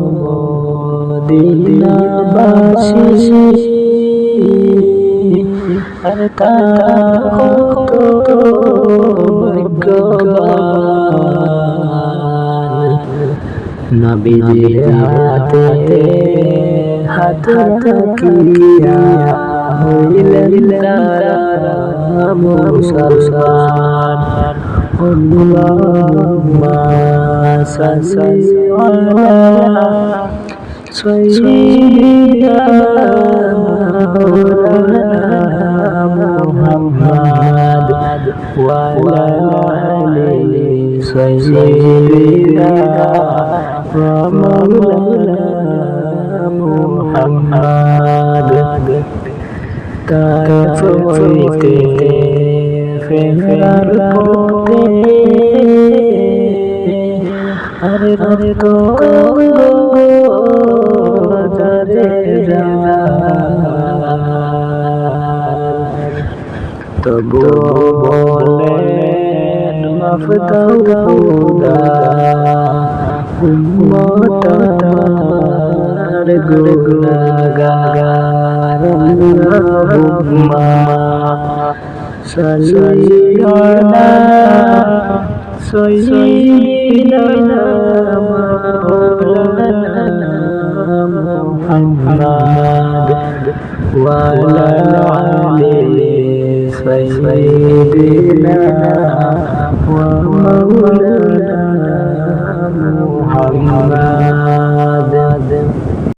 মদিনাবাসী আর তারা কত ভাগ্যবান নবীজির হাতে হাত রাখিয়া হইলেন তারা মুসলমান اللهم صل على سيدنا محمد وعلى آل سيدنا مولانا محمد كيف في الكون আরে আরে তো যারে তবু বলেন মাফ দাও খুদা। উম্মত আমার গুনাহগার আল্লাহুম্মা সাল্লি আলা سيدنا محمد وعلى آله سيدنا ومولانا محمد